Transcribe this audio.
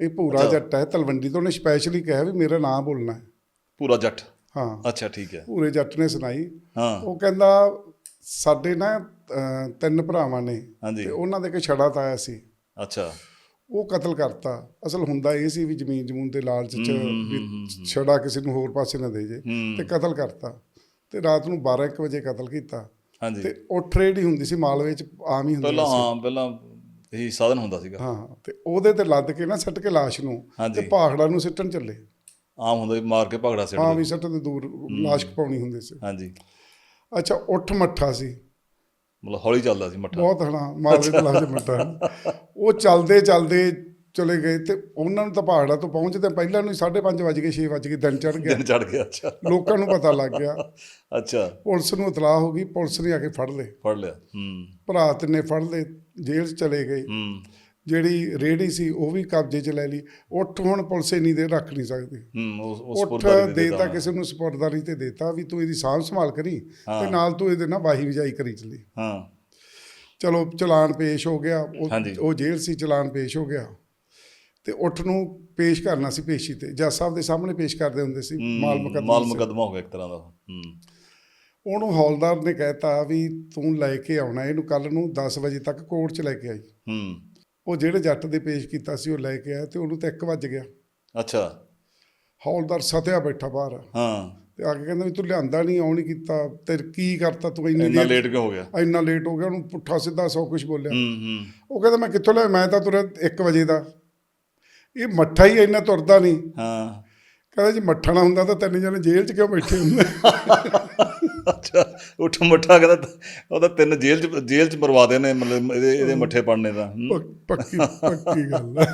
ਇਹ ਭੂਰਾ ਜੱਟ ਹੈ ਤਲਵੰਡੀ ਤੋਂ ਉਹਨੇ ਸਪੈਸ਼ਲੀ ਕਿਹਾ ਵੀ ਮੇਰਾ ਨਾਮ ਬੋਲਣਾ ਹੈ। ਪੂਰਾ ਜੱਟ? ਹਾਂ। ਅੱਛਾ ਠੀਕ ਹੈ। ਭੂਰੇ ਜੱਟ ਨੇ ਸੁਣਾਈ। ਹਾਂ। ਉਹ ਕਹਿੰਦਾ ਸਾਡੇ ਨਾ ਤਿੰਨ ਭਰਾਵਾਂ ਨੇ ਤੇ ਉਹਨਾਂ ਦੇ ਇੱਕ ਛੜਾ ਤਾਇਆ ਸੀ। ਅੱਛਾ। ਉਹ ਕਤਲ ਕਰਤਾ। ਅਸਲ ਹੁੰਦਾ ਇਹ ਸੀ ਵੀ ਜ਼ਮੀਨ ਜਮੂਨ ਦੇ ਲਾਲਚ ਚ ਵੀ ਛੜਾ ਕਿਸੇ ਨੂੰ ਹੋਰ ਪਾਸੇ ਨਾ ਦੇ ਜੇ ਤੇ ਕਤਲ ਕਰਤਾ। ਤੇ ਰਾਤ ਨੂੰ 12 1 ਵਜੇ ਕਤਲ ਕੀਤਾ। ਹਾਂਜੀ। ਤੇ ਉਹ ਟ੍ਰੇਡ ਹੀ ਹੁੰਦੀ ਸੀ ਮਾਲਵੇ ਚ ਆਮ ਹੀ ਹੁੰਦੀ ਪਹਿਲਾਂ ਹਾਂ ਪਹਿਲਾਂ ਇਹੀ ਸਾਧਨ ਹੁੰਦਾ ਸੀਗਾ। ਹਾਂ ਤੇ ਉਹਦੇ ਤੇ ਲੱਦ ਕੇ ਨਾ ਸੱਟ ਕੇ ਲਾਸ਼ ਨੂੰ। ਤੇ ਭਾਖੜਾ ਨੂੰ ਸਿੱਟਣ ਚੱਲੇ। ਆਮ ਹੁੰਦਾ ਸੀ ਮਾਰ ਕੇ ਭਗੜਾ ਸਿੱਟ ਹਾਂ। ਵੀ ਸੱਟ ਦੇ ਦੂਰ ਲਾਸ਼ ਪਾਉਣੀ ਹੁੰਦੀ ਸੀ। ਹਾਂਜੀ। ਅੱਛਾ ਉੱਠ ਮੱਠਾ ਸੀ। ਮਤਲਬ ਹੌਲੀ ਚੱਲਦਾ ਸੀ ਮੱਠਾ। ਬਹੁਤ ਹਣਾ ਮਾਲਵੇ ਦੇ ਲਾਸ਼ ਮੱਠਾ। ਉਹ ਚੱਲਦੇ ਚੱਲਦੇ ਚਲੇ ਗਏ ਤੇ ਉਹਨਾਂ ਨੂੰ ਤਾਂ ਪਹਾੜਾ ਤੋਂ ਪਹੁੰਚਦੇ ਪਹਿਲਾਂ ਨੂੰ 5:30 ਵਜ ਗਏ 6 ਵਜ ਗਏ ਦਿਨ ਚੜ ਗਿਆ। ਦਿਨ ਚੜ ਗਿਆ ਅੱਛਾ। ਲੋਕਾਂ ਨੂੰ ਪਤਾ ਲੱਗ ਗਿਆ। ਅੱਛਾ। ਪੁਲਿਸ ਨੂੰ ਇਤਲਾਹ ਹੋ ਗਈ ਪੁਲਿਸ ਨੇ ਆ ਕੇ ਫੜ ਲਏ। ਫੜ ਲਿਆ ਹੂੰ। ਭਰਾ ਤਿੰਨੇ ਫੜ ਲਏ ਜੇਲ੍ਹ 'ਚ ਚਲੇ ਗਏ। ਹੂੰ। ਜਿਹੜੀ ਰੇੜੀ ਸੀ ਉਹ ਵੀ ਕਬਜ਼ੇ 'ਚ ਲੈ ਲਈ। ਉੱਠ ਹੁਣ ਪੁਲਿਸ ਇੰਨੀ ਦੇਰ ਰੱਖ ਨਹੀਂ ਸਕਦੀ। ਹੂੰ ਉਸ ਉੱਠ ਦੇ ਦੇਤਾ। ਕਿਸੇ ਨੂੰ ਸਪੁਰਦਾਰੀ ਤੇ ਦੇਤਾ ਵੀ ਤੂੰ ਇਹਦੀ ਸਾਂਭ ਸੰਭਾਲ ਕਰੀ ਤੇ ਨਾਲ ਤੂੰ ਇਹਦੇ ਨਾਲ ਵਾਹੀ ਵਿਜਾਈ ਕਰੀ ਚੱਲੀ। ਹਾਂ। ਚਲੋ ਚਲਾਨ ਪੇਸ਼ ਹੋ ਗਿਆ। ਉਹ ਜੇਲ੍ਹ ਸੀ ਚਲਾਨ ਪੇਸ਼ ਹੋ ਗਿਆ। ਤੇ ਉੱਠ ਨੂੰ ਪੇਸ਼ ਕਰਨਾ ਸੀ ਪੇਸ਼ੀ ਤੇ ਜੱਜ ਸਾਹਿਬ ਦੇ ਸਾਹਮਣੇ ਪੇਸ਼ ਕਰਦੇ ਹੁੰਦੇ ਸੀ ਮਾਲ ਮੁਕੱਦਮਾ ਮਾਲ। ਮੁਕੱਦਮਾ ਹੋ ਗਿਆ ਇੱਕ ਤਰ੍ਹਾਂ ਦਾ ਹੂੰ। ਉਹਨੂੰ ਹੌਲਦਾਰ ਨੇ ਕਹਿਤਾ ਵੀ ਤੂੰ ਲੈ ਕੇ ਆਉਣਾ ਇਹਨੂੰ ਕੱਲ ਨੂੰ 10 ਵਜੇ ਤੱਕ ਕੋਰਟ 'ਚ ਲੈ ਕੇ ਆਈ। ਹੂੰ। ਉਹ ਜਿਹੜੇ ਜੱਟ ਦੇ ਪੇਸ਼ ਕੀਤਾ ਸੀ ਉਹ ਲੈ ਕੇ ਆਇਆ ਤੇ ਉਹਨੂੰ ਤਾਂ 1 ਵੱਜ ਗਿਆ। ਅੱਛਾ। ਹੌਲਦਾਰ ਸਤਿਆ ਬੈਠਾ ਬਾਹਰ। ਹਾਂ। ਤੇ ਆ ਕੇ ਕਹਿੰਦਾ ਵੀ ਤੂੰ ਲਿਆਂਦਾ ਨਹੀਂ ਆਉਣ ਕੀਤਾ ਤੇ ਕੀ ਕਰਤਾ ਤੂੰ ਇੰਨੀ ਇੰਨਾ ਲੇਟ ਕਿਉਂ ਹੋ ਗਿਆ? ਇੰਨਾ ਲੇਟ ਹੋ ਗਿਆ ਉਹਨੂੰ ਪੁੱਠਾ ਸਿੱਧਾ ਸੌ ਕੁਝ ਬੋਲਿਆ। ਹੂੰ ਹੂੰ। ਉਹ ਕਹਿੰਦਾ ਮੈਂ ਕਿੱਥੋਂ ਲਿਆ ਮੈਂ ਤਾਂ ਤੁਰਿਆ 1 ਵਜੇ ਦਾ। ਇਹ ਮੱਠਾ ਹੀ ਇੰਨਾ ਤੁਰਦਾ ਨਹੀਂ। ਹਾਂ। ਕਹਿੰਦਾ ਜੀ ਮੱਠਾ ਨਾ ਹੁੰਦਾ ਤਾਂ ਤਿੰਨ ਜਣੇ ਜੇਲ੍ਹ 'ਚ ਕਿਉਂ ਬੈਠੇ ਹੁੰਦੇ? ਅੱਛਾ ਉੱਠ ਮੱਠਾ ਕਹਿੰਦਾ ਉਹਦਾ ਤਿੰਨ ਜੇਲ੍ਹ ਚ ਜੇਲ੍ਹ ਚ ਮਰਵਾ ਦੇਣੇ ਮਤਲਬ ਇਹਦੇ ਇਹਦੇ ਮੱਠੇ ਪੜਨੇ ਦਾ। ਪੱਕ- ਪੱਕੀ ਪੱਕੀ ਗੱਲ ਹੈ